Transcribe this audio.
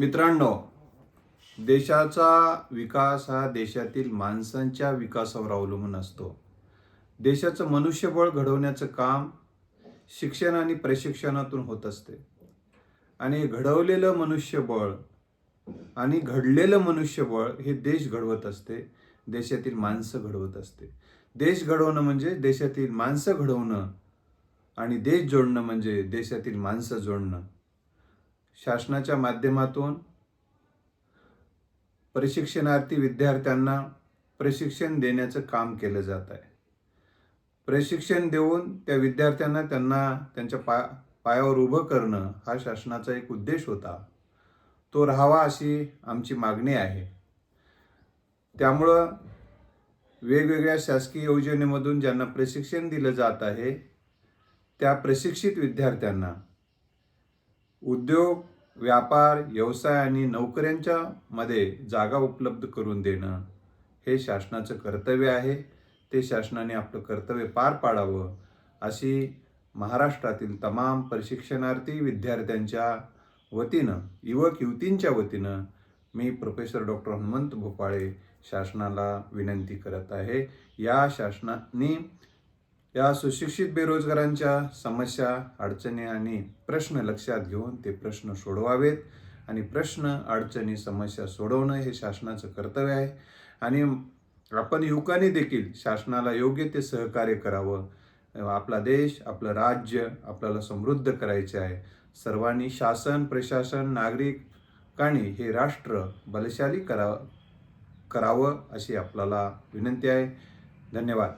मित्रांनो देशाचा विकास हा देशातील माणसांच्या विकासावर अवलंबून असतो. देशाचं मनुष्यबळ घडवण्याचं काम शिक्षण आणि प्रशिक्षणातून होत असते. आणि घडवलेलं मनुष्यबळ आणि घडलेलं मनुष्यबळ हे देश घडवत असते देशातील माणसं घडवत असते. देश घडवणं म्हणजे देशातील माणसं घडवणं आणि देश जोडणं म्हणजे देशातील माणसं जोडणं. शासनाच्या माध्यमातून प्रशिक्षणार्थी विद्यार्थ्यांना प्रशिक्षण देण्याचं काम केलं जात आहे. प्रशिक्षण देऊन त्या विद्यार्थ्यांना त्यांना त्यांच्या पा पायावर उभं करणं हा शासनाचा एक उद्देश होता. तो राहावा अशी आमची मागणी आहे. त्यामुळं वेगवेगळ्या शासकीय योजनेमधून ज्यांना प्रशिक्षण दिलं जात आहे त्या प्रशिक्षित विद्यार्थ्यांना उद्योग व्यापार व्यवसाय आणि नोकऱ्यांच्या मध्ये जागा उपलब्ध करून देणं हे शासनाचं कर्तव्य आहे. ते शासनाने आपलं कर्तव्य पार पाडावं अशी महाराष्ट्रातील तमाम प्रशिक्षणार्थी विद्यार्थ्यांच्या वतीनं युवक युवतींच्या वतीनं मी प्रोफेसर डॉक्टर हनुमंत भोपाळे शासनाला विनंती करत आहे. या शासनाने या सुशिक्षित बेरोजगारांच्या समस्या अडचणी आणि प्रश्न लक्षात घेऊन ते प्रश्न सोडवावेत आणि प्रश्न अडचणी समस्या सोडवणं हे शासनाचं कर्तव्य आहे. आणि आपण युवकांनी देखील शासनाला योग्य ते सहकार्य करावं. आपला देश आपलं राज्य आपल्याला समृद्ध करायचे आहे. सर्वांनी शासन प्रशासन नागरिकांनी हे राष्ट्र बलशाली करा करावं अशी आपल्याला विनंती आहे. धन्यवाद.